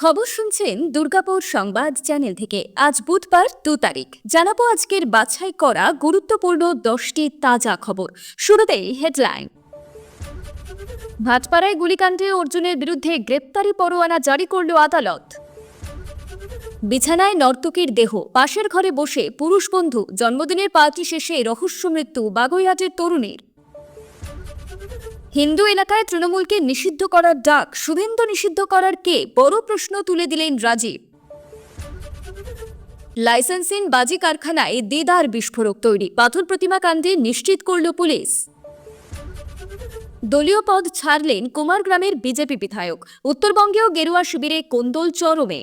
খবর শুনছেন দুর্গাপুর সংবাদ চ্যানেল থেকে। আজ বুধবার দু তারিখ। জানাব আজকের বাছাই করা গুরুত্বপূর্ণ দশটি তাজা খবর। শুরুতেই হেডলাইন। ভাটপাড়ায় গুলিকাণ্ডে অর্জুনের বিরুদ্ধে গ্রেপ্তারি পরোয়ানা জারি করল আদালত। বিছানায় নর্তকীর দেহ। পাশের ঘরে বসে পুরুষ বন্ধু। জন্মদিনের পার্টি শেষে রহস্য মৃত্যু বাগুইহাটের তরুণীর। হিন্দু এলাকায় তৃণমূলকে নিষিদ্ধ করার ডাক, শুভেন্দু নিষিদ্ধ করার কে? বড় প্রশ্ন তুলে দিলেন রাজীব। লাইসেন্সিং বাজি কারখানায় দেদার বিস্ফোরক তৈরি, পাথর প্রতিমা কাণ্ডে নিশ্চিত করল পুলিশ। দলীয় পদ ছাড়লেন কুমারগ্রামের বিজেপি বিধায়ক, উত্তরবঙ্গেও গেরুয়া শিবিরে কোন্দল চরমে।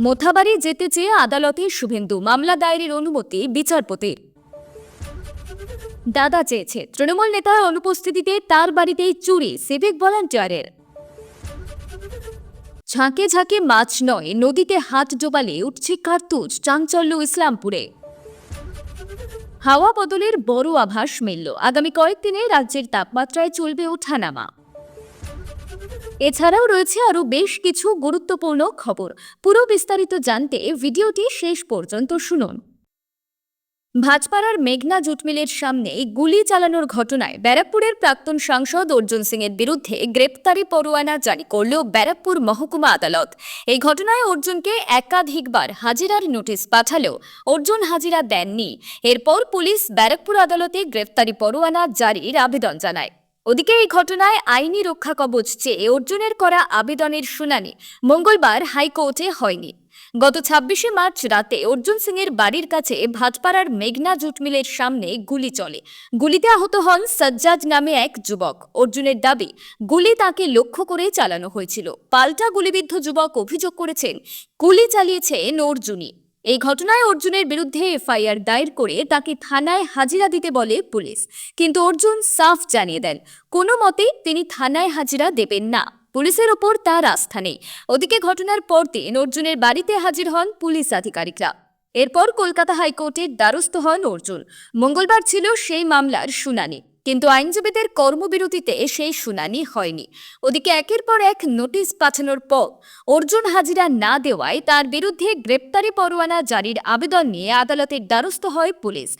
মোথাবাড়ি যেতে চেয়ে আদালতে শুভেন্দু, মামলা দায়েরের অনুমতি বিচারপতির। দাদা চেয়েছে। তৃণমূল নেতার অনুপস্থিতিতে তার বাড়িতেই চুরি, সিভিক ভলান্টিয়ারের। ঝাঁকে ঝাঁকে মাছ নয়, নদীতে হাত ডোবালে উঠছে কার্তুজ, চাঞ্চল্য ইসলামপুরে। হাওয়া বদলের বড় আভাস মিলল। আগামী কয়েকদিনে রাজ্যের তাপমাত্রায় চলবে ওঠানামা। এছাড়াও রয়েছে আরও বেশ কিছু গুরুত্বপূর্ণ খবর। পুরো বিস্তারিত জানতে ভিডিওটি শেষ পর্যন্ত শুনুন। ভাজপাড়ার মেঘনা জুটমিলের সামনে গুলি চালানোর ঘটনায় ব্যারাকপুরের প্রাক্তন সাংসদ অর্জুন সিং এর বিরুদ্ধে গ্রেপ্তারি পরোয়ানা জারি করল ব্যারাকপুর মহকুমা আদালত। এই ঘটনায় অর্জুনকে একাধিকবার হাজিরার নোটিশ পাঠালেও অর্জুন হাজিরা দেননি। এরপর পুলিশ ব্যারাকপুর আদালতে গ্রেপ্তারি পরোয়ানা জারির আবেদন জানায়। ওদিকে এই ঘটনায় আইনি রক্ষা কবচ চেয়ে অর্জুনের করা আবেদনের শুনানি মঙ্গলবার হাইকোর্টে হয়নি। গত ছাব্বিশে মার্চ রাতে অর্জুন সিং এর বাড়ির কাছে ভাটপাড়ার মেঘনা জুট মিলের সামনে গুলি চলে। গুলিতে আহত হন সজ্জাদ নামে এক যুবক। অর্জুনের দাবি, গুলি তাকে লক্ষ্য করে চালানো হয়েছিল। পাল্টা গুলিবিদ্ধ যুবক অভিযোগ করেছেন, গুলি চালিয়েছেন অর্জুনই। এই ঘটনায় অর্জুনের বিরুদ্ধে এফআইআর দায়ের করে তাকে থানায় হাজিরা দিতে বলে পুলিশ। কিন্তু অর্জুন সাফ জানিয়ে দেন, কোনো মতেই তিনি থানায় হাজিরা দেবেন না। পুলিশের ওপর তার আস্থা নেই। ওদিকে ঘটনার পরদিন অর্জুনের বাড়িতে হাজির হন পুলিশ আধিকারিকরা। এরপর কলকাতা হাইকোর্টের দ্বারস্থ হন অর্জুন। মঙ্গলবার ছিল সেই মামলার শুনানি, কিন্তু আইনজীবীদের কর্মবিরতিতে সেই শুনানি হয়নি। ওদিকে একের পর এক নোটিশ পাঠানোর পর অর্জুন হাজিরা না দেওয়ায় তার বিরুদ্ধে গ্রেপ্তারি পরোয়ানা জারির আবেদন নিয়ে আদালতের দ্বারস্থ হয় পুলিশ।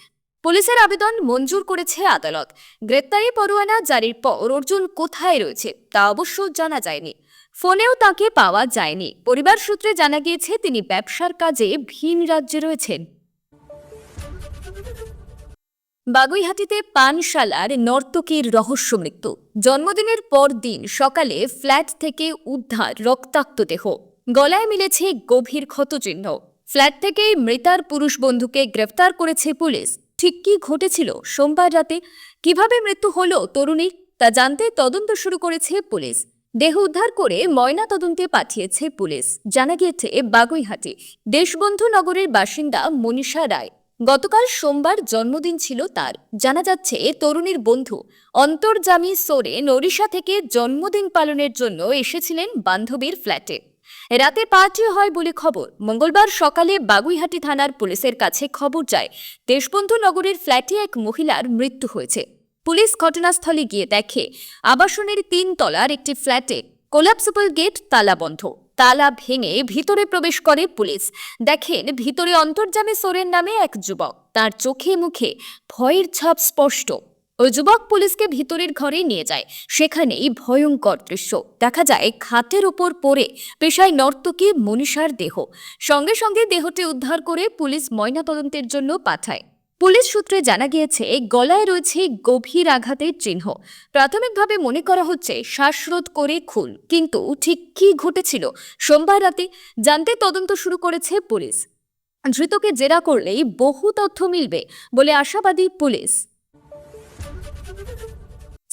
পুলিশের আবেদন মঞ্জুর করেছে আদালত। গ্রেপ্তারি পরোয়ানা জারির পর অর্জুন কোথায় রয়েছে তা অবশ্য জানা যায়নি। ফোনেও তাকে পাওয়া যায়নি। পরিবার সূত্রে জানা গিয়েছে, তিনি ব্যবসার কাজে ভিন রাজ্যে রয়েছেন। বাগুইহাটিতে পানশালার নর্তকীর রহস্য মৃত্যু। জন্মদিনের পর দিন সকালে ফ্ল্যাট থেকে উদ্ধার রক্তাক্ত দেহ। গলায় মিলেছে গভীর ক্ষতচিহ্ন। ফ্ল্যাট থেকেই মৃতার পুরুষ বন্ধুকে গ্রেফতার করেছে পুলিশ। ঠিক কি ঘটেছিল? সোমবার রাতে কীভাবে মৃত্যু হলো তরুণী? তা জানতে তদন্ত শুরু করেছে পুলিশ। দেহ উদ্ধার করে ময়না তদন্তে পাঠিয়েছে পুলিশ। জানা গিয়েছে, বাগুইহাটে দেশবন্ধু নগরের বাসিন্দা মনীষা রায়। গতকাল সোমবার জন্মদিন ছিল তার। জানা যাচ্ছে, তরুণীর বন্ধু অন্তর্জামী সোরে নরিশা থেকে জন্মদিন পালনের জন্য এসেছিলেন বান্ধবীর ফ্ল্যাটে। রাতে পার্টি হয় বলে খবর। মঙ্গলবার সকালে বাগুইহাটি থানার পুলিশের কাছে খবর যায়, দেশবন্ধু নগরের ফ্ল্যাটে এক মহিলার মৃত্যু হয়েছে। পুলিশ ঘটনাস্থলে গিয়ে দেখে, আবাসনের তিন তলার একটি ফ্ল্যাটে কোলাপসিবল গেট তালাবন্ধ তালা ভেঙে ভিতরে প্রবেশ করে পুলিশ। দেখেন, ভিতরে অন্তর্জামে সোরেন নামে এক যুবক। তার চোখে মুখে ভয়ের ছাপ স্পষ্ট। ওই যুবক পুলিশকে ভিতরের ঘরে নিয়ে যায়। সেখানেই ভয়ঙ্কর দৃশ্য। দেখা যায় খাটের ওপর পড়ে পেশায় নর্তকী মনীষার দেহ। সঙ্গে সঙ্গে দেহটি উদ্ধার করে পুলিশ ময়নাতদন্তের জন্য পাঠায়। পুলিশ সূত্রে জানা গিয়েছে, গলায় রয়েছে গভীর আঘাতের চিহ্ন। প্রাথমিকভাবে মনে করা হচ্ছে শ্বাসরোধ করে খুন। কিন্তু ঠিক কী ঘটেছিল সোমবার রাতে জানতে তদন্ত শুরু করেছে পুলিশ। ধৃতকে জেরা করলেই বহু তথ্য মিলবে বলে আশাবাদী পুলিশ।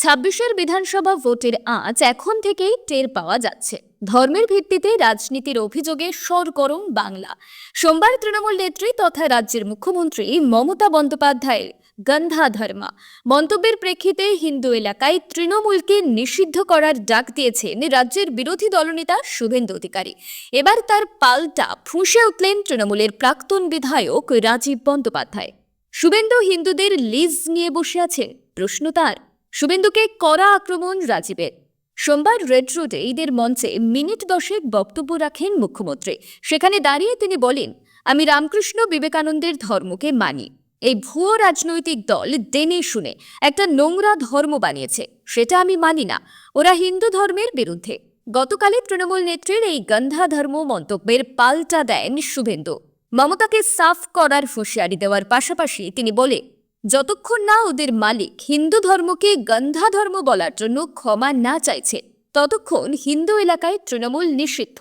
ছাব্বিশের বিধানসভা ভোটের আঁচ এখন থেকেই টের পাওয়া যাচ্ছে। ধর্মের ভিত্তিতে রাজনীতির অভিযোগে সরগরম বাংলা। সোমবার তৃণমূল নেত্রী তথা রাজ্যের মুখ্যমন্ত্রী মমতা বন্দ্যোপাধ্যায়ের গন্ধা ধর্মা মন্তব্যের প্রেক্ষিতে হিন্দু এলাকায় তৃণমূলকে নিষিদ্ধ করার ডাক দিয়েছেন রাজ্যের বিরোধী দলনেতা শুভেন্দু অধিকারী। এবার তার পাল্টা ফুঁসে উঠলেন তৃণমূলের প্রাক্তন বিধায়ক রাজীব বন্দ্যোপাধ্যায়। শুভেন্দু হিন্দুদের লিজ নিয়ে বসে আছে প্রশ্ন তার। শুভেন্দুকে কড়া আক্রমণ রাজীবের। সোমবার রেড রোডে ঈদের মঞ্চে মিনিট দশেক বক্তব্য রাখেন মুখ্যমন্ত্রী। সেখানে দাঁড়িয়ে তিনি বলেন, আমি রামকৃষ্ণ বিবেকানন্দের ধর্মকে মানি। এই ভুয়ো রাজনৈতিক দল দেনে শুনে একটা নোংরা ধর্ম বানিয়েছে। সেটা আমি মানি না। ওরা হিন্দু ধর্মের বিরুদ্ধে। গতকালই তৃণমূল নেত্রীর এই গন্ধা ধর্ম মন্তব্যের পাল্টা দেন শুভেন্দু। মমতাকে সাফ করার হুঁশিয়ারি দেওয়ার পাশাপাশি তিনি বলে যতক্ষণ না ওদের মালিক হিন্দু ধর্মকে গন্ধা ধর্ম বলার জন্য ক্ষমা না চাইছে, ততক্ষণ হিন্দু এলাকায় তৃণমূল নিষিদ্ধ।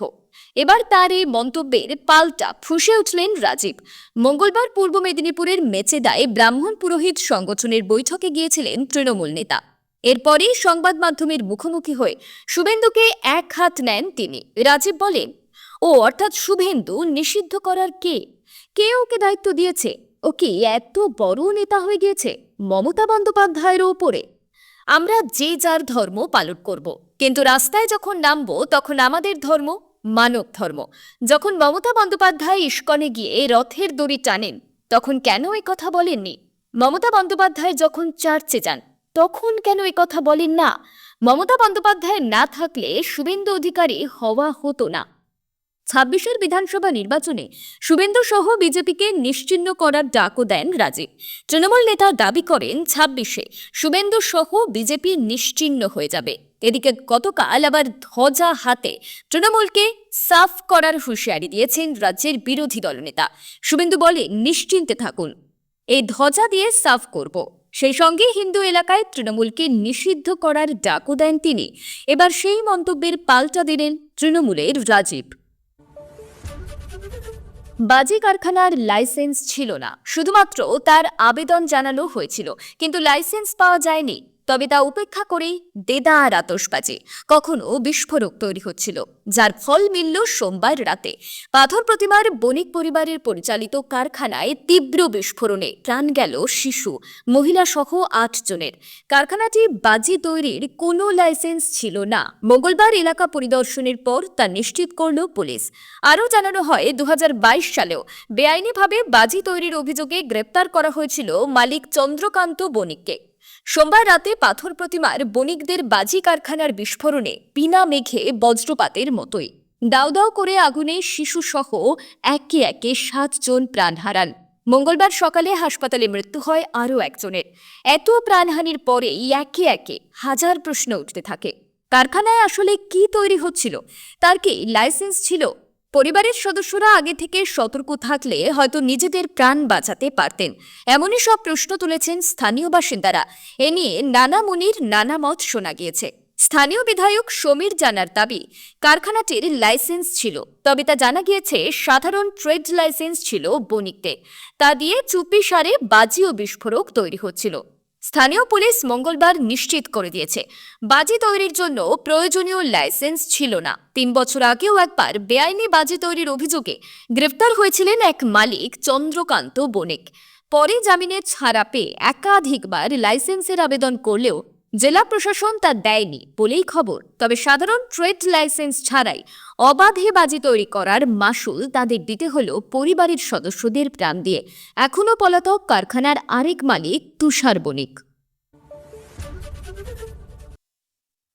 এবার তার এই মন্তব্যের পাল্টা ফুসে উঠলেন রাজীব। মঙ্গলবার পূর্ব মেদিনীপুরের মেচেদায় ব্রাহ্মণ পুরোহিত সংগঠনের বৈঠকে গিয়েছিলেন তৃণমূল নেতা। এরপরেই সংবাদ মাধ্যমের মুখোমুখি হয়ে শুভেন্দুকে এক হাত নেন তিনি। রাজীব বলেন, ও অর্থাৎ শুভেন্দু নিষিদ্ধ করার কে? কে ওকে দায়িত্ব দিয়েছে? ও কি এত বড় নেতা হয়ে গিয়েছে মমতা বন্দ্যোপাধ্যায়ের ওপরে। আমরা যে যার ধর্ম পালন করব। কিন্তু রাস্তায় যখন নামবো, তখন আমাদের ধর্ম মানব ধর্ম। যখন মমতা বন্দ্যোপাধ্যায় ইস্কনে গিয়ে রথের দড়ি টানেন, তখন কেন এই কথা বলেননি? মমতা বন্দ্যোপাধ্যায় যখন চার্চে যান, তখন কেন এ কথা বলেন না? মমতা বন্দ্যোপাধ্যায় না থাকলে শুভেন্দু অধিকারী হওয়া হতো না। ছাব্বিশের বিধানসভা নির্বাচনে শুভেন্দু সহ বিজেপিকে নিশ্চিহ্ন করার ডাকও দেন রাজীব। তৃণমূল নেতা দাবি করেন, ছাব্বিশে শুভেন্দু সহ বিজেপি নিশ্চিহ্ন হয়ে যাবে। এদিকে গতকাল আবার ধ্বজা হাতে তৃণমূলকে সাফ করার হুঁশিয়ারি দিয়েছেন রাজ্যের বিরোধী দলনেতা। শুভেন্দু বলে, নিশ্চিন্তে থাকুন। এই ধ্বজা দিয়ে সাফ করব। সেই সঙ্গে হিন্দু এলাকায় তৃণমূলকে নিষিদ্ধ করার ডাকও দেন তিনি। এবার সেই মন্তব্যের পাল্টা দিলেন তৃণমূলের রাজীব। বাজি কারখানার লাইসেন্স ছিল না। শুধুমাত্র তার আবেদন জানানো হয়েছিল কিন্তু লাইসেন্স পাওয়া যায়নি। তবে তা উপেক্ষা করেই দেদার আতসবাজি কখনো বিস্ফোরক তৈরি হচ্ছিল, যার ফল মিলল সোমবার রাতে। পাথর প্রতিমার বণিক পরিবারের পরিচালিত কারখানায় তীব্র বিস্ফোরণে প্রাণ গেল শিশু মহিলা সহ আট জনের। কারখানাটি বাজি তৈরির কোনো লাইসেন্স ছিল না। মঙ্গলবার এলাকা পরিদর্শনের পর তা নিশ্চিত করল পুলিশ। আরও জানানো হয় দু হাজার বাইশ সালেও বেআইনিভাবে বাজি তৈরির অভিযোগে গ্রেপ্তার করা হয়েছিল মালিক চন্দ্রকান্ত বণিককে। সোমবার রাতে পাথর প্রতিমার বণিকদের বাজি কারখানার বিস্ফোরণে বিনা মেঘে বজ্রপাতের মতোই। দাউ দাউ করে আগুনে শিশুসহ একে একে সাতজন প্রাণ হারান। মঙ্গলবার সকালে হাসপাতালে মৃত্যু হয় আরও একজনের। এত প্রাণহানির পরেই একে একে হাজার প্রশ্ন উঠতে থাকে। কারখানায় আসলে কি তৈরি হচ্ছিল? তার কি লাইসেন্স ছিল? পরিবারের সদস্যরা আগে থেকে সতর্ক থাকলে হয়তো নিজেদের প্রাণ বাঁচাতে পারতেন। এমনই সব প্রশ্ন তুলেছেন স্থানীয় বাসিন্দারা। এ নিয়ে নানা মুনির, নানা মত শোনা গিয়েছে। স্থানীয় বিধায়ক সমীর জানার দাবি, কারখানাটির লাইসেন্স ছিল, তবে তা জানা গিয়েছে সাধারণ ট্রেড লাইসেন্স ছিল বণিকদের। তা দিয়ে চুপি সারে বাজি ও বিস্ফোরক তৈরি হচ্ছিল। স্থানীয় পুলিশ মঙ্গলবার নিশ্চিত করে দিয়েছে। বাজি তৈরির জন্য প্রয়োজনীয় লাইসেন্স ছিল না। তিন বছর আগেও একবার বেআইনি বাজি তৈরির অভিযোগে গ্রেফতার হয়েছিলেন এক মালিক চন্দ্রকান্ত বণিক। পরে জামিনে ছাড়া পেয়ে একাধিকবার লাইসেন্সের আবেদন করলেও জেলা প্রশাসন তা দেয়নি বলেই খবর। তবে সাধারণ ট্রেড লাইসেন্স ছাড়াই অবাধে বাজি তৈরি করার মাসুল তাদের দিতে হল পরিবারের সদস্যদের প্রাণ দিয়ে। এখনও পলাতক কারখানার আরেক মালিক তুষার বণিক।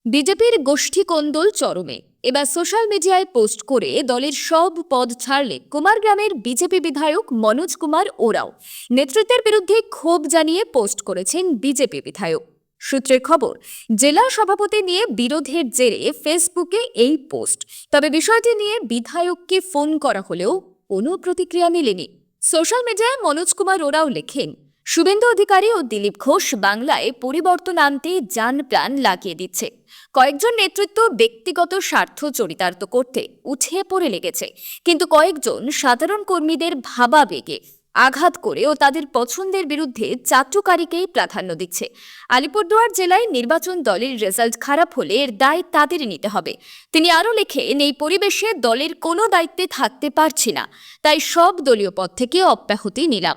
বিজেপির গোষ্ঠী কোন্দল চরমে। এবার সোশ্যাল মিডিয়ায় পোস্ট করে দলের সব পদ ছাড়লে কুমারগ্রামের বিজেপি বিধায়ক মনোজ কুমার ওরাও। নেতৃত্বের বিরুদ্ধে ক্ষোভ জানিয়ে পোস্ট করেছেন বিজেপি বিধায়ক। সূত্রের খবর, জেলা সভাপতি নিয়ে বিরোধের জেরে ফেসবুকে এই পোস্ট। তবে বিষয়টি নিয়ে বিধায়ককে ফোন করা হলেও কোনো প্রতিক্রিয়া মেলেনি। সোশ্যাল মিডিয়ায় মনোজ কুমার ওরাও লেখেন, শুভেন্দু অধিকারী ও দিলীপ ঘোষ বাংলায় পরিবর্তন আনতে যান প্রাণ লাগিয়ে দিচ্ছে। কয়েকজন নেতৃত্ব ব্যক্তিগত স্বার্থ চরিতার্থ করতে উঠে পড়ে লেগেছে। কিন্তু কয়েকজন সাধারণ কর্মীদের ভাবাবেগে আঘাত করে ও তাদের পছন্দের বিরুদ্ধে চাটুকারিকেই প্রাধান্য দিচ্ছে। আলিপুরদুয়ার জেলায় নির্বাচন দলের রেজাল্ট খারাপ হলে এর দায় তাদেরই নিতে হবে। তিনি আরও লেখেন এই পরিবেশে দলের কোনো দায়িত্বে থাকতে পারছি না, তাই সব দলীয় পদ থেকে অব্যাহতি নিলাম।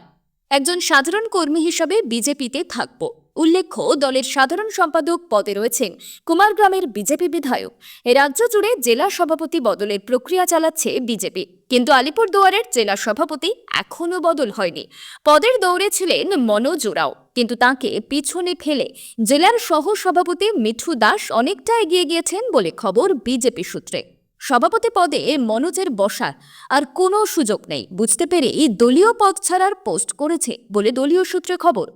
একজন সাধারণ কর্মী হিসাবে বিজেপিতে থাকব। উল্লেখ্য, দলের সাধারণ সম্পাদক পদে রয়েছেন কুমারগ্রামের বিজেপি বিধায়ক। রাজ্য জুড়ে জেলা সভাপতি বদলের প্রক্রিয়া চালাচ্ছে বিজেপি। কিন্তু আলিপুরদুয়ারের জেলা সভাপতি এখনও বদল হয়নি। পদের দৌড়ে ছিলেন মনোজ ওরাও। কিন্তু তাকে পিছনে ফেলে জেলার সহ সভাপতি মিঠু দাস অনেকটা এগিয়ে গিয়েছেন বলে খবর বিজেপি সূত্রে। সভাপতি পদে মনোজের বসার আর কোনো সুযোগ নেই। বুঝতে পেরেই দলীয় পদ ছাড়ার পোস্ট করেছে বলে দলীয় সূত্রে খবর।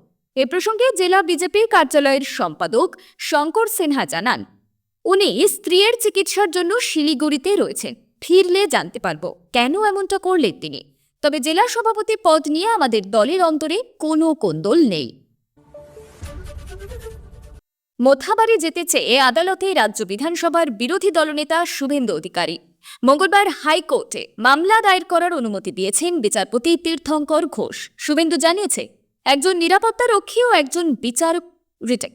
এ প্রসঙ্গে জেলা বিজেপি কার্যালয়ের সম্পাদক শঙ্কর সিনহা জানান, উনি স্ত্রীর চিকিৎসার জন্য শিলিগুড়িতে রয়েছেন। ফিরলে জানতে পারব কেন এমনটা করলেন তিনি। তবে জেলা সভাপতি পদ নিয়ে আমাদের দলের অন্তরে কোনো কোন্দল নেই। মোথাবাড়ি যেতে চেয়ে আদালতে রাজ্য বিধানসভার বিরোধী দলনেতা শুভেন্দু অধিকারী মঙ্গলবার হাইকোর্টে মামলা দায়ের করার অনুমতি দিয়েছেন বিচারপতি তীর্থঙ্কর ঘোষ। শুভেন্দু জানিয়েছে একজন নিরাপত্তা রক্ষী ও একজন বিচারক রিটেক।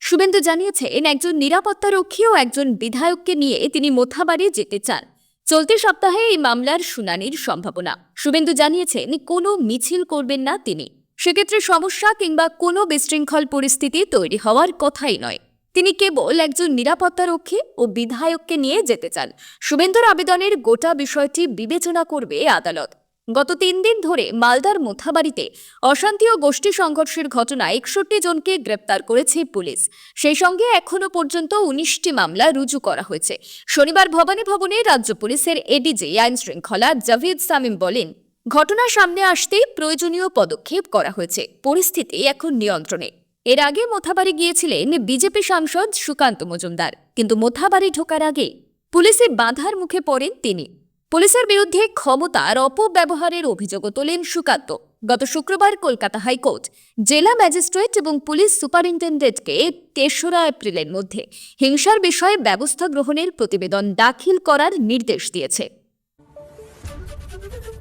শুভেন্দু জানিয়েছেন একজন নিরাপত্তা রক্ষী ও একজন বিধায়ককে নিয়ে তিনি মোথাবাড়ি যেতে চান। চলতি সপ্তাহে এই মামলার শুনানির সম্ভাবনা। শুভেন্দু জানিয়েছেন কোনো মিছিল করবেন না তিনি। সেক্ষেত্রে সমস্যা কিংবা কোনো বিশৃঙ্খল পরিস্থিতি তৈরি হওয়ার কথাই নয়। তিনি কেবল একজন নিরাপত্তারক্ষী ও বিধায়ককে নিয়ে যেতে চান। শুভেন্দুর আবেদনের গোটা বিষয়টি বিবেচনা করবে আদালত। গত তিন দিন ধরে মালদার মোথাবাড়িতে অশান্তি ও গোষ্ঠী সংঘর্ষের ঘটনায় একষট্টি জনকে গ্রেপ্তার করেছে পুলিশ। সেই সঙ্গে এখনও পর্যন্ত উনিশটি মামলা রুজু করা হয়েছে। শনিবার ভবানী ভবনে রাজ্য পুলিশের এডিজি, আইন শৃঙ্খলা, জাভেদ সামিম বলেন, ঘটনা সামনে আসতেই প্রয়োজনীয় পদক্ষেপ করা হয়েছে। পরিস্থিতি এখন নিয়ন্ত্রণে। এর আগে মোথাবাড়ি গিয়েছিলেন বিজেপি সাংসদ সুকান্ত মজুমদার। কিন্তু মোথাবাড়ি ঢোকার আগে পুলিশে বাধার মুখে পড়েন তিনি। পুলিশের বিরুদ্ধে ক্ষমতার অপব্যবহারের অভিযোগও তোলেন সুকান্ত। গত শুক্রবার কলকাতা হাইকোর্ট জেলা ম্যাজিস্ট্রেট এবং পুলিশ সুপারিনটেন্ডেন্টকে তেসরা এপ্রিলের মধ্যে হিংসার বিষয়ে ব্যবস্থা গ্রহণের প্রতিবেদন দাখিল করার নির্দেশ দিয়েছে।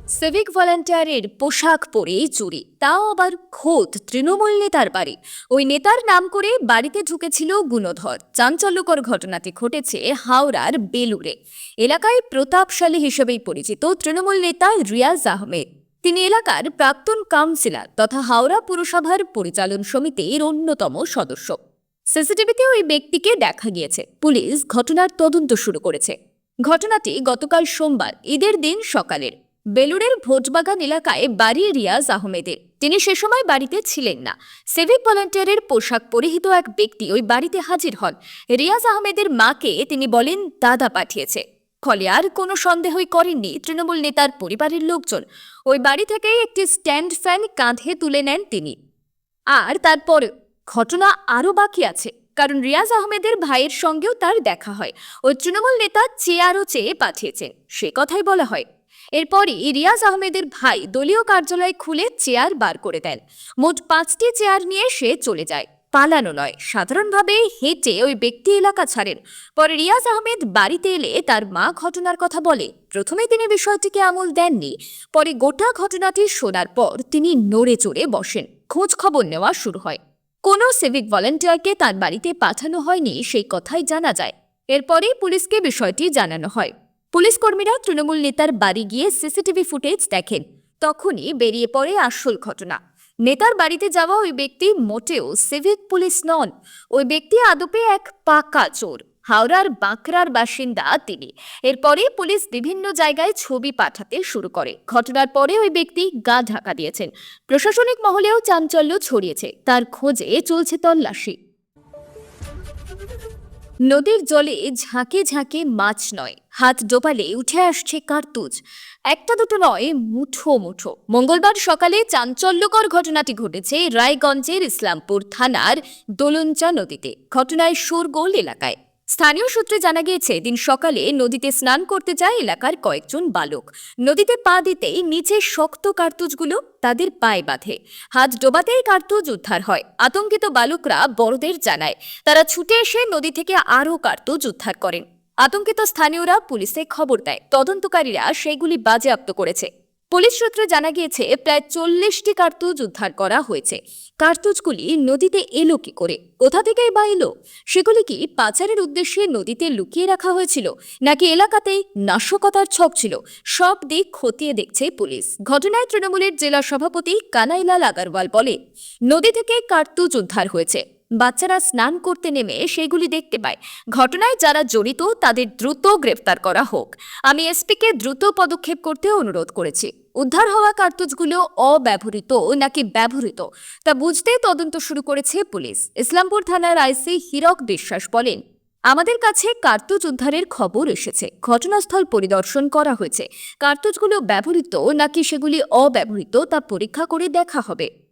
সিভিক ভলান্টিয়ারের পোশাক পরে চুরি তাও আবার খোদ তৃণমূল নেতার বাড়ি। ওই নেতার নাম করে বাড়িতে ঢুকেছিল গুণধর। চাঞ্চল্যকর ঘটনাটি ঘটেছে হাওড়ার বেলুরে এলাকায় প্রতাপশালী হিসেবেই পরিচিত তৃণমূল নেতা রিয়াজ আহমেদ। তিনি এলাকার প্রাক্তন কাউন্সিলর তথা হাওড়া পুরসভার পরিচালন সমিতির অন্যতম সদস্য। সিসিটিভিতে ওই ব্যক্তিকে দেখা গিয়েছে। পুলিশ ঘটনার তদন্ত শুরু করেছে। ঘটনাটি গতকাল সোমবার, ঈদের দিন সকালের। বেলুড়ের ভোটবাগান এলাকায় বাড়ি রিয়াজ আহমেদের। তিনি সে সময় বাড়িতে ছিলেন না। সিভিক ভলান্টিয়ারের পোশাক পরিহিত এক ব্যক্তি ওই বাড়িতে হাজির হন। রিয়াজ আহমেদের মাকে তিনি বলেন, দাদা পাঠিয়েছে। ফলে আর কোনো সন্দেহই করেননি তৃণমূল নেতার পরিবারের লোকজন। ওই বাড়ি থেকেই একটি স্ট্যান্ড ফ্যান কাঁধে তুলে নেন তিনি। আর তারপর ঘটনা আরও বাকি আছে। কারণ রিয়াজ আহমেদের ভাইয়ের সঙ্গেও তার দেখা হয়। ওই তৃণমূল নেতা চেয়ারও চেয়ে পাঠিয়েছেন। সে কথাই বলা হয়। এরপরই রিয়াজ আহমেদের ভাই দলীয় কার্যালয় খুলে চেয়ার বার করে দেন। মোট পাঁচটি চেয়ার নিয়ে সে চলে যায়। পালানো নয়। সাধারণভাবে হেঁটে ওই ব্যক্তি এলাকা ছাড়েন। পরে রিয়াজ আহমেদ বাড়িতে এলে তার মা ঘটনার কথা বলে। প্রথমে তিনি বিষয়টিকে আমল দেননি। পরে গোটা ঘটনাটি শোনার পর তিনি নড়ে চড়ে বসেন। খোঁজ খবর নেওয়া শুরু হয়। কোনো সিভিক ভলান্টিয়ারকে তার বাড়িতে পাঠানো হয়নি, সেই কথাই জানা যায়। এরপরেই পুলিশকে বিষয়টি জানানো হয়। পুলিশ কর্মীরা তৃণমূল নেতার বাড়ি গিয়ে সিসিটিভি ফুটেজ দেখেন। তখনই বেরিয়ে পড়ে আসল ঘটনা। নেতার বাড়িতে যাওয়া ওই ব্যক্তি মোটেও সিভিক পুলিশ নন। ওই ব্যক্তি আদপে এক পাকা চোর, হাওড়ার বাঁকড়ার বাসিন্দা তিনি। এরপরে পুলিশ বিভিন্ন জায়গায় ছবি পাঠাতে শুরু করে। ঘটনার পরে ওই ব্যক্তি গা ঢাকা দিয়েছেন। প্রশাসনিক মহলেও চাঞ্চল্য ছড়িয়েছে। তার খোঁজে চলছে তল্লাশি। নদীর জলে ঝাঁকে ঝাঁকে মাছ নয়। হাত ডোবালে উঠে আসছে কার্তুজ। একটা দুটো নয়, মুঠো মুঠো। মঙ্গলবার সকালে চাঞ্চল্যকর ঘটনাটি ঘটেছে রায়গঞ্জের ইসলামপুর থানার দোলঞ্চা নদীতে। ঘটনায় শোরগোল এলাকায়। স্থানীয় সূত্রে জানা গিয়েছে, দিন সকালে নদীতে স্নান করতে যায় এলাকার কয়েকজন বালক। নদীতে পা দিতেই নিচে শক্ত কার্তুজগুলো তাদের পায়ে বাঁধে। হাত ডোবাতেই কার্তুজ উদ্ধার হয়। আতঙ্কিত বালকরা বড়দের জানায়, তারা ছুটে এসে নদী থেকে আরও কার্তুজ উদ্ধার করেন। আতঙ্কিত স্থানীয়রা পুলিশে খবর দেয়। তদন্তকারীরা সেগুলি বাজেয়াপ্ত করেছে। পুলিশ সূত্রে জানা গিয়েছে, প্রায় চল্লিশটি কার্তুজ উদ্ধার করা হয়েছে। কার্তুজগুলি নদীতে এলো কি করে? কোথা থেকেই বা এলো? সেগুলি কি পাচারের উদ্দেশ্যে নদীতে লুকিয়ে রাখা হয়েছিল, নাকি এলাকাতেই নাশকতার ছক ছিল? সব দিক খতিয়ে দেখছে পুলিশ। ঘটনায় তৃণমূলের জেলা সভাপতি কানাইলাল আগারওয়াল বলে, নদী থেকে কার্তুজ উদ্ধার হয়েছে। বাচ্চারা স্নান করতে নেমে সেগুলি দেখতে পায়। ঘটনায় যারা জড়িত, তাদের দ্রুত গ্রেফতার করা হোক। আমি এসপিকে দ্রুত পদক্ষেপ করতে অনুরোধ করেছি। উদ্ধার হওয়া কার্তুজগুলো অব্যবহৃত নাকি ব্যবহৃত, তা বুঝতে তদন্ত শুরু করেছে পুলিশ। ইসলামপুর থানার আইসি হীরক বিশ্বাস বলেন, আমাদের কাছে কার্তুজ উদ্ধারের খবর এসেছে। ঘটনাস্থল পরিদর্শন করা হয়েছে। কার্তুজগুলো ব্যবহৃত নাকি সেগুলি অব্যবহৃত তা পরীক্ষা করে দেখা হবে।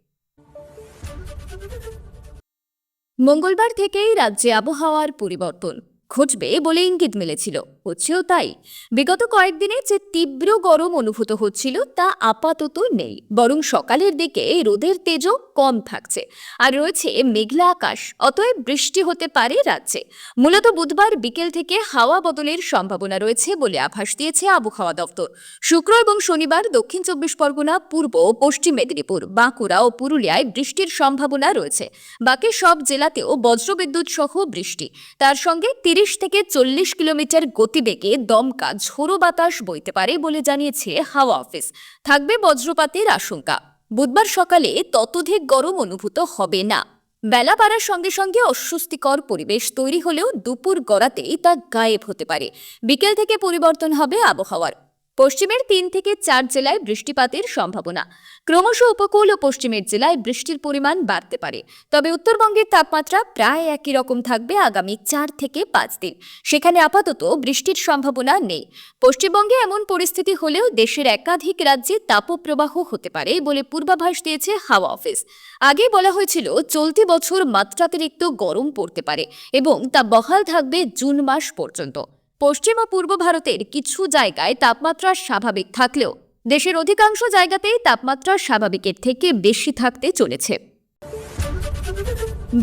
মঙ্গলবার থেকেই রাজ্যে আবহাওয়ার পরিবর্তন। ঘটবে বলে ইঙ্গিত মিলেছিল। হচ্ছেও তাই। বিগত কয়েকদিনে যে তীব্র গরম অনুভূত হচ্ছিল তা আপাতত নেই, বরং সকালের দিকে রোদের তেজও কম থাকছে। আর রয়েছে মেঘলা আকাশ, অতএব বৃষ্টি হতে পারে রাজ্যে। মূলত বুধবার বিকেল থেকে হাওয়া বদলের সম্ভাবনা রয়েছে বলে আভাস দিয়েছে আবহাওয়া দপ্তর। শুক্র এবং শনিবার দক্ষিণ চব্বিশ পরগনা, পূর্ব ও পশ্চিম মেদিনীপুর, বাঁকুড়া ও পুরুলিয়ায় বৃষ্টির সম্ভাবনা রয়েছে। বাকি সব জেলাতেও বজ্রবিদ্যুৎ সহ বৃষ্টি। তার সঙ্গে তিরিশ থেকে চল্লিশ কিলোমিটার গতিবেগে দমকা ঝোড়ো বাতাস বইতে পারে বলে জানিয়েছে হাওয়া অফিস। থাকবে বজ্রপাতের আশঙ্কা। বুধবার সকালে ততোধিক গরম অনুভূত হবে না। বেলা বাড়ার সঙ্গে সঙ্গে অস্বস্তিকর পরিবেশ তৈরি হলেও দুপুর গড়াতেই তা গায়েব হতে পারে। বিকেল থেকে পরিবর্তন হবে আবহাওয়ার। পশ্চিমের তিন থেকে চার জেলায় বৃষ্টিপাতের সম্ভাবনা। ক্রমশ উপকূল ও পশ্চিমের জেলায় বৃষ্টির পরিমাণ বাড়তে পারে। তবে উত্তরবঙ্গের তাপমাত্রা প্রায় একই রকম থাকবে আগামী চার থেকে পাঁচ দিন। সেখানে আপাতত বৃষ্টির সম্ভাবনা নেই। পশ্চিমবঙ্গে এমন পরিস্থিতি হলেও দেশের একাধিক রাজ্যে তাপপ্রবাহ হতে পারে বলে পূর্বাভাস দিয়েছে হাওয়া অফিস। আগে বলা হয়েছিল, চলতি বছর মাত্রাতিরিক্ত গরম পড়তে পারে এবং তা বহাল থাকবে জুন মাস পর্যন্ত। পশ্চিম ও পূর্ব ভারতের কিছু জায়গায় তাপমাত্রা স্বাভাবিক থাকলেও দেশের অধিকাংশ জায়গাতেই তাপমাত্রা স্বাভাবিকের থেকে বেশি থাকতে চলেছে।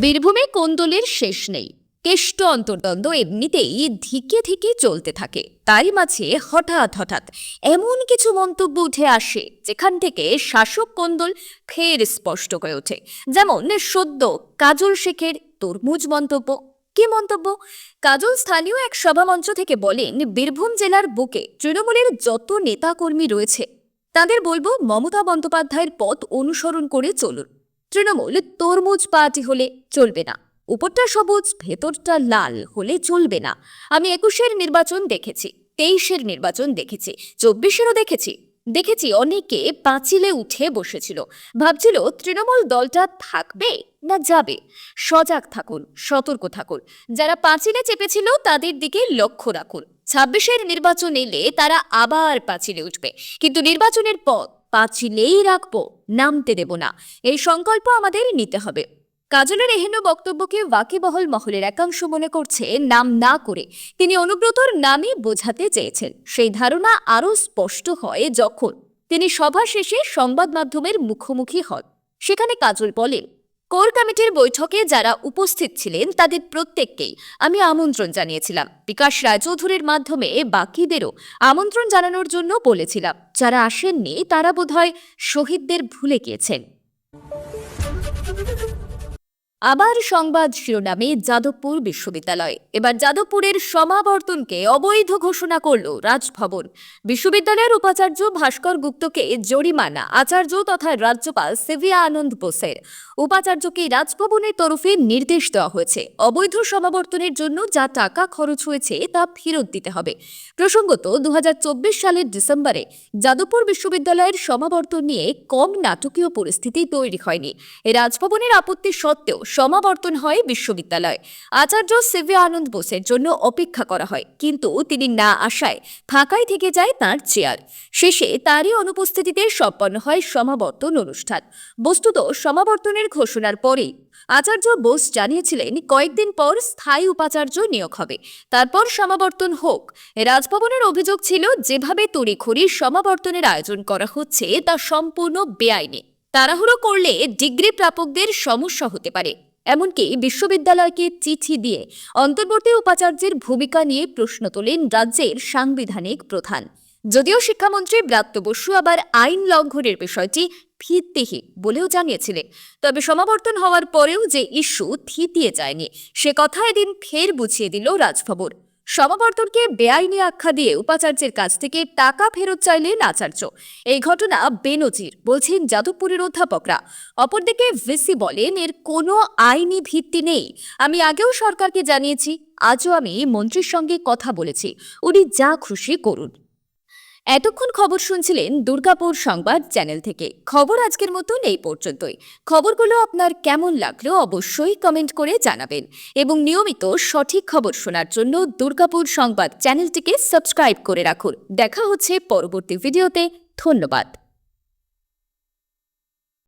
বীরভূমে কোন্দলের শেষ নেই। কেষ্ট অন্তর্দ্বন্দ্ব এমনিতেই ধিকে ধিকে চলতে থাকে। তারই মাঝে হঠাৎ হঠাৎ এমন কিছু মন্তব্য উঠে আসে, যেখান থেকে শাসক কোন্দল ফের স্পষ্ট হয়ে ওঠে। যেমন সদ্য কাজল শেখের তরমুজ মন্তব্য। কি মন্তব্য? কাজল স্থানীয় এক সভামঞ্চ থেকে বলেন, বীরভূম জেলার বুকে তৃণমূলের যত নেতাকর্মী রয়েছে, তাদের বলব মমতা বন্দ্যোপাধ্যায়ের পথ অনুসরণ করে চলুন। তৃণমূল তরমুজ পার্টি হলে চলবে না, উপরটা সবুজ, ভেতরটা লাল হলে চলবে না। আমি একুশের নির্বাচন দেখেছি, তেইশের নির্বাচন দেখেছি, চব্বিশেরও দেখেছি দেখেছি অনেকে পাঁচিলে উঠে বসেছিল। ভাবছিল তৃণমূল দলটা থাকবে? না যাবে। সজাগ থাকুন, সতর্ক থাকুন। যারা পাঁচিলে চেপেছিল, তাদের দিকে লক্ষ্য রাখুন। ছাব্বিশের নির্বাচন এলে তারা আবার পাঁচিলে উঠবে। কিন্তু নির্বাচনের পর পাঁচিলেই রাখব, নামতে দেব না। এই সংকল্প আমাদের নিতে হবে। কাজলের এহেন বক্তব্যকে ওয়াকিবহল মহলের একাংশ মনে করছে, নাম না করে তিনি অনুব্রতর নামই বোঝাতে চেয়েছেন। সেই ধারণা আরও স্পষ্ট হয় যখন তিনি সভা শেষে সংবাদ মাধ্যমের মুখোমুখি হন। সেখানে কাজল বলেন কোর কমিটির বৈঠকে যারা উপস্থিত ছিলেন, তাদের প্রত্যেককেই আমি আমন্ত্রণ জানিয়েছিলাম। বিকাশ রায়চৌধুরীর মাধ্যমে বাকিদেরও আমন্ত্রণ জানানোর জন্য বলেছিলাম। যারা আসেননি, তারা বোধহয় শহীদদের ভুলে গিয়েছেন। আবার সংবাদ শিরোনামে যাদবপুর বিশ্ববিদ্যালয়। এবার যাদবপুরের সমাবর্তনকে অবৈধ ঘোষণা করল রাজভবন। বিশ্ববিদ্যালয়ের উপাচার্য ভাস্কর গুপ্তকে জরিমানা, আচার্য তথা রাজ্যপাল সিভিয়া আনন্দ বোসের। উপাচার্যকে রাজভবনের তরফে নির্দেশ দেওয়া হয়েছে। অবৈধ সমাবর্তনের জন্য যা টাকা খরচ হয়েছে তা ফেরত দিতে হবে। প্রসঙ্গত দু হাজার চব্বিশ সালের ডিসেম্বরে যাদবপুর বিশ্ববিদ্যালয়ের সমাবর্তন নিয়ে কম নাটকীয় পরিস্থিতি তৈরি হয়নি। রাজভবনের আপত্তি সত্ত্বেও সমাবর্তন হয় বিশ্ববিদ্যালয়। আচার্য সিভি আনন্দ বোসের জন্য অপেক্ষা করা হয়, কিন্তু তিনি না আসায় ফাঁকাই থেকে যায় তার চেয়ার। শেষে তারই অনুপস্থিতিতে সম্পন্ন হয় সমাবর্তন অনুষ্ঠান। বস্তুত সমাবর্তনের ঘোষণার পরেই আচার্য বোস জানিয়েছিলেন, কয়েকদিন পর স্থায়ী উপাচার্য নিয়োগ হবে। তারপর সমাবর্তন হোক। রাজভবনের অভিযোগ ছিল, যেভাবে তড়িঘড়ি সমাবর্তনের আয়োজন করা হচ্ছে, তা সম্পূর্ণ বেআইনি। তাড়াহুড়ো করলে ডিগ্রি প্রাপকদের সমস্যা হতে পারে। এমনকি বিশ্ববিদ্যালয়কে চিঠি দিয়ে অন্তর্বর্তী উপাচার্যের ভূমিকা নিয়ে প্রশ্ন তোলেন রাজ্যের সাংবিধানিক প্রধান। যদিও শিক্ষামন্ত্রী ব্রাত্য বসু আবার আইন লঙ্ঘনের বিষয়টি ভিত্তিহীন বলেও জানিয়েছিলেন। তবে সমাবর্তন হওয়ার পরেও যে ইস্যু থিতিয়ে যায়নি, সে কথা এদিন ফের বুঝিয়ে দিল রাজভবন। সমাবর্তনকে বেআইনি আখ্যা দিয়ে উপাচার্যের কাছ থেকে টাকা ফেরত চাইলেন আচার্য। এই ঘটনা বেনজির, বলছেন যাদবপুরের অধ্যাপকরা। অপরদিকে ভিসি বলেন, এর কোনো আইনি ভিত্তি নেই। আমি আগেও সরকারকে জানিয়েছি, আজও আমি মন্ত্রীর সঙ্গে কথা বলেছি। উনি যা খুশি করুন। এতক্ষণ খবর শুনছিলেন দুর্গাপুর সংবাদ চ্যানেল থেকে। খবর আজকের মতন এই পর্যন্তই। খবরগুলো আপনার কেমন লাগল অবশ্যই কমেন্ট করে জানাবেন এবং নিয়মিত সঠিক খবর শোনার জন্য দুর্গাপুর সংবাদ চ্যানেলটিকে সাবস্ক্রাইব করে রাখুন। দেখা হচ্ছে পরবর্তী ভিডিওতে। ধন্যবাদ।